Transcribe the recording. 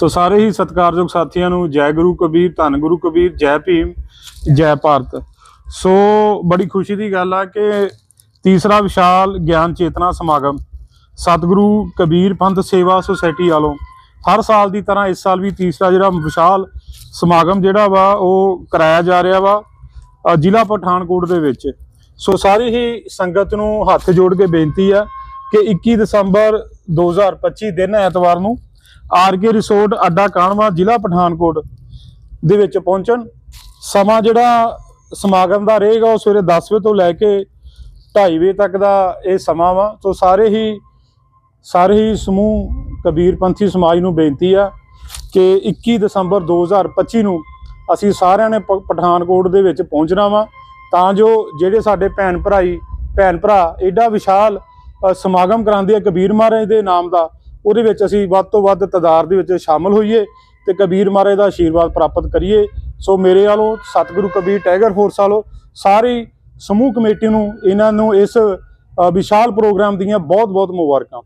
ਸੋ ਸਾਰੇ ਹੀ ਸਤਿਕਾਰਯੋਗ ਸਾਥੀਆਂ ਨੂੰ ਜੈ ਗੁਰੂ ਕਬੀਰ, ਧੰਨ ਗੁਰੂ ਕਬੀਰ, ਜੈ ਭੀਮ, ਜੈ ਭਾਰਤ। ਸੋ ਬੜੀ ਖੁਸ਼ੀ ਦੀ ਗੱਲ ਆ ਕਿ ਤੀਸਰਾ ਵਿਸ਼ਾਲ ਗਿਆਨ ਚੇਤਨਾ ਸਮਾਗਮ ਸਤਿਗੁਰੂ ਕਬੀਰ ਪੰਥ ਸੇਵਾ ਸੁਸਾਇਟੀ ਵਾਲੋਂ ਹਰ ਸਾਲ ਦੀ ਤਰ੍ਹਾਂ ਇਸ ਸਾਲ ਵੀ ਤੀਸਰਾ ਜਿਹੜਾ ਵਿਸ਼ਾਲ ਸਮਾਗਮ ਜਿਹੜਾ ਵਾ, ਉਹ ਕਰਾਇਆ ਜਾ ਰਿਹਾ ਵਾ ਜ਼ਿਲ੍ਹਾ ਪਠਾਨਕੋਟ ਦੇ ਵਿੱਚ। ਸੋ ਸਾਰੀ ਹੀ ਸੰਗਤ ਨੂੰ ਹੱਥ ਜੋੜ ਕੇ ਬੇਨਤੀ ਆ ਕਿ 21 ਦਸੰਬਰ 2025 ਦਿਨ ਐਤਵਾਰ ਨੂੰ ਆਰਕੇ ਰਿਸੋਰਟ ਅੱਡਾ ਕਾਣਵਾ ਜ਼ਿਲ੍ਹਾ ਪਠਾਨਕੋਟ ਦੇ ਵਿੱਚ ਪਹੁੰਚਣ। ਸਮਾਂ ਜਿਹੜਾ ਸਮਾਗਮ ਦਾ ਰਹੇਗਾ ਉਹ ਸਵੇਰੇ 10 ਵਜੇ ਤੋਂ ਲੈ ਕੇ 2:30 ਵਜੇ ਤੱਕ ਦਾ ਇਹ ਸਮਾਂ ਵਾ। ਸੋ ਸਾਰੇ ਹੀ ਸਾਰੇ ਹੀ ਸਮੂਹ ਕਬੀਰਪੰਥੀ ਸਮਾਜ ਨੂੰ ਬੇਨਤੀ ਆ ਕਿ 21 ਦਸੰਬਰ 2025 ਨੂੰ ਅਸੀਂ ਸਾਰਿਆਂ ਨੇ ਪਠਾਨਕੋਟ ਦੇ ਵਿੱਚ ਪਹੁੰਚਣਾ ਵਾ। ਤਾਂ ਜੋ ਜਿਹੜੇ ਸਾਡੇ ਭੈਣ ਭਰਾਈ, ਭੈਣ ਭਰਾ ਐਡਾ ਵਿਸ਼ਾਲ ਸਮਾਗਮ ਕਰਾਉਂਦੇ ਆ ਕਬੀਰ ਮਹਾਰਾਜ ਦੇ ਨਾਮ ਦਾ ਉਹਦੇ ਵਿੱਚ ਅਸੀਂ ਵੱਧ ਤੋਂ ਵੱਧ ਤਦਾਰ ਦੇ ਵਿੱਚ ਸ਼ਾਮਲ ਹੋਈਏ ਤੇ ਕਬੀਰ ਮਹਾਰਾਜ ਦਾ ਆਸ਼ੀਰਵਾਦ ਪ੍ਰਾਪਤ ਕਰੀਏ। ਸੋ ਮੇਰੇ ਵੱਲੋਂ ਸਤਿਗੁਰੂ ਕਬੀਰ ਟਾਈਗਰ ਫੋਰਸ ਵੱਲੋਂ ਸਾਰੀ ਸਮੂਹ ਕਮੇਟੀ ਨੂੰ ਇਹਨਾਂ ਨੂੰ ਇਸ ਵਿਸ਼ਾਲ ਪ੍ਰੋਗਰਾਮ ਦੀਆਂ ਬਹੁਤ ਬਹੁਤ ਮੁਬਾਰਕਾਂ।